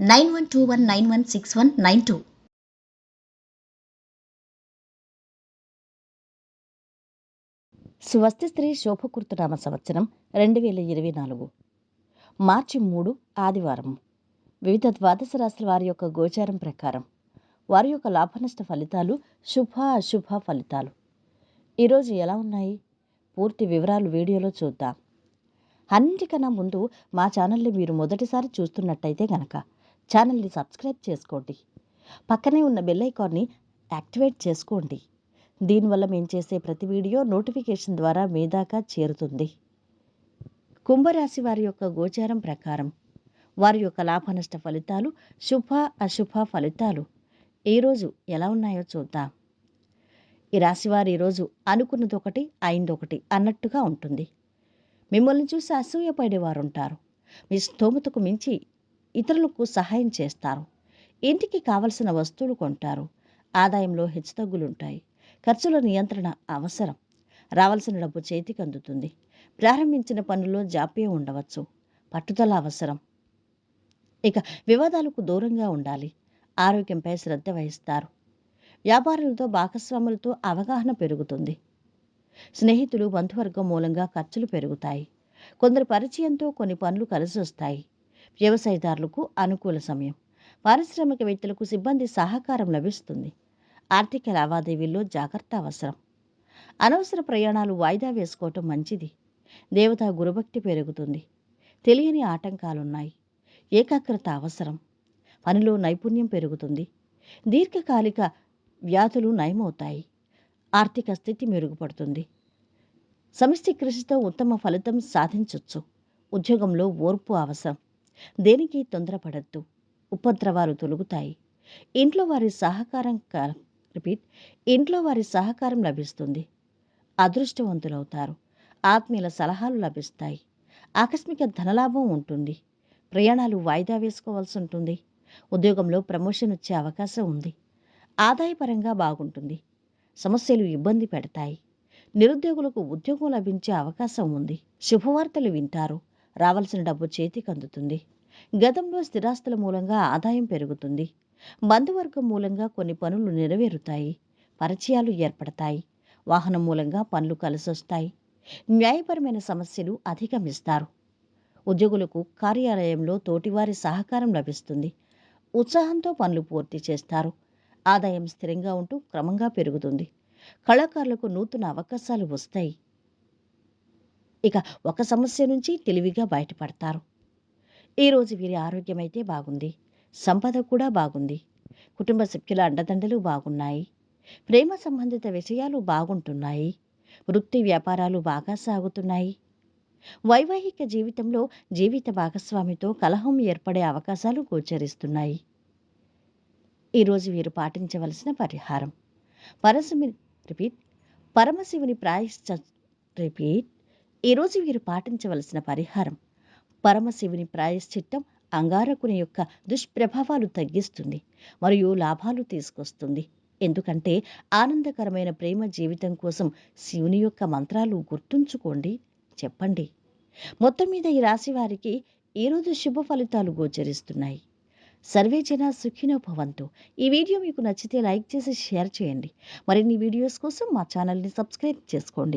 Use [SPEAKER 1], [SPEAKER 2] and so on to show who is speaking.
[SPEAKER 1] nine one two one nine one six one nine two.
[SPEAKER 2] స్వస్తి స్త్రీ శోభకృతనామ సంవత్సరం రెండు వేల ఇరవై నాలుగు. మార్చి మూడు ఆదివారం. వివిధ ద్వాదశ రాశుల వారి యొక్క గోచారం ప్రకారం వారి యొక్క లాభనష్ట ఫలితాలు శుభ అశుభ ఫలితాలు ఈరోజు ఎలా ఉన్నాయి? పూర్తి వివరాలు వీడియోలో చూద్దాం. అన్నిటికన్నా ముందు మా ఛానల్ని మీరు మొదటిసారి చూస్తున్నట్టయితే గనక ఛానల్ని సబ్స్క్రైబ్ చేసుకోండి. పక్కనే ఉన్న బెల్ ఐకాన్ని యాక్టివేట్ చేసుకోండి. దీనివల్ల మేము చేసే ప్రతి వీడియో నోటిఫికేషన్ ద్వారా మీ దాకా చేరుతుంది. కుంభరాశి వారి యొక్క గోచారం ప్రకారం వారి యొక్క లాభనష్ట ఫలితాలు శుభ అశుభ ఫలితాలు ఈరోజు ఎలా ఉన్నాయో చూద్దాం. ఈ రాశివారు ఈరోజు అనుకున్నది ఒకటి అయింది ఒకటి అన్నట్టుగా ఉంటుంది. మిమ్మల్ని చూసి అసూయపడేవారు ఉంటారు మీ స్తోమతకు మించి ఇతరులకు సహాయం చేస్తారు. ఇంటికి కావలసిన వస్తువులు కొంటారు. ఆదాయంలో హెచ్చుతగ్గులుంటాయి. ఖర్చుల నియంత్రణ అవసరం. రావాల్సిన డబ్బు చేతికి అందుతుంది. ప్రారంభించిన పనుల్లో జాప్యం ఉండవచ్చు. పట్టుదల అవసరం. ఇక వివాదాలకు దూరంగా ఉండాలి. ఆరోగ్యంపై శ్రద్ధ వహిస్తారు. వ్యాపారులతో భాగస్వాములతో అవగాహన పెరుగుతుంది. స్నేహితులు బంధువర్గం మూలంగా ఖర్చులు పెరుగుతాయి. కొందరు పరిచయంతో కొన్ని పనులు కలిసి వస్తాయి వ్యవసాయదారులకు అనుకూల సమయం. పారిశ్రామికవేత్తలకు సిబ్బంది సహకారం లభిస్తుంది. ఆర్థిక లావాదేవీల్లో జాగ్రత్త అవసరం. అనవసర ప్రయాణాలు వాయిదా వేసుకోవటం మంచిది. దేవతా గురుభక్తి పెరుగుతుంది. తెలియని ఆటంకాలున్నాయి. ఏకాగ్రత అవసరం. పనిలో నైపుణ్యం పెరుగుతుంది. దీర్ఘకాలిక వ్యాధులు నయమవుతాయి. ఆర్థిక స్థితి మెరుగుపడుతుంది. సమిష్టి కృషితో ఉత్తమ ఫలితం సాధించవచ్చు ఉద్యోగంలో ఓర్పు అవసరం. దేనికి తొందరపడద్దు. ఉపద్రవాలు తొలుగుతాయి. ఇంట్లో వారి సహకారం రిపీట్ ఇంట్లో వారి సహకారం లభిస్తుంది. అదృష్టవంతులవుతారు. ఆత్మీయుల సలహాలు లభిస్తాయి. ఆకస్మిక ధనలాభం ఉంటుంది. ప్రయాణాలు వాయిదా వేసుకోవాల్సి ఉంటుంది. ఉద్యోగంలో ప్రమోషన్ వచ్చే అవకాశం ఉంది. ఆదాయపరంగా బాగుంటుంది. సమస్యలు ఇబ్బంది పెడతాయి. నిరుద్యోగులకు ఉద్యోగం లభించే అవకాశం ఉంది. శుభవార్తలు వింటారు. రావాల్సిన డబ్బు చేతికి అందుతుంది గతంలో స్థిరాస్తుల మూలంగా ఆదాయం పెరుగుతుంది. బంధువర్గం మూలంగా కొన్ని పనులు నెరవేరుతాయి. పరిచయాలు ఏర్పడతాయి. వాహనం మూలంగా పనులు కలిసొస్తాయి. న్యాయపరమైన సమస్యలు అధిగమిస్తారు. ఉద్యోగులకు కార్యాలయంలో తోటివారి సహకారం లభిస్తుంది. ఉత్సాహంతో పనులు పూర్తి చేస్తారు. ఆదాయం స్థిరంగా ఉంటూ క్రమంగా పెరుగుతుంది. కళాకారులకు నూతన అవకాశాలు వస్తాయి. ఇక ఒక సమస్య నుంచి తెలివిగా బయటపడతారు. ఈరోజు వీరి ఆరోగ్యం అయితే బాగుంది. సంపద కూడా బాగుంది. కుటుంబ సభ్యుల అండదండలు బాగున్నాయి. ప్రేమ సంబంధిత విషయాలు బాగుంటున్నాయి. వృత్తి వ్యాపారాలు బాగా సాగుతున్నాయి. వైవాహిక జీవితంలో జీవిత భాగస్వామితో కలహం ఏర్పడే అవకాశాలు గోచరిస్తున్నాయి. ఈరోజు వీరు పాటించవలసిన పరిహారం. పరశుమి రిపీట్ పరమశివుని ప్రాయశ్చ రిపీట్ ఈరోజు వీరు పాటించవలసిన పరిహారం. పరమశివుని ప్రాయశ్చిత్తం అంగారకుని యొక్క దుష్ప్రభావాలు తగ్గిస్తుంది మరియు లాభాలు తీసుకొస్తుంది. ఎందుకంటే ఆనందకరమైన ప్రేమ జీవితం కోసం శివుని యొక్క మంత్రాలు గుర్తుంచుకోండి చెప్పండి. మొత్తం మీద ఈ రాశి వారికి ఈరోజు శుభ ఫలితాలు గోచరిస్తున్నాయి. సర్వే జన సుఖినో భవంతు. ఈ వీడియో మీకు నచ్చితే లైక్ చేసి షేర్ చేయండి. మరిన్ని వీడియోస్ కోసం మా ఛానల్ని సబ్స్క్రైబ్ చేసుకోండి.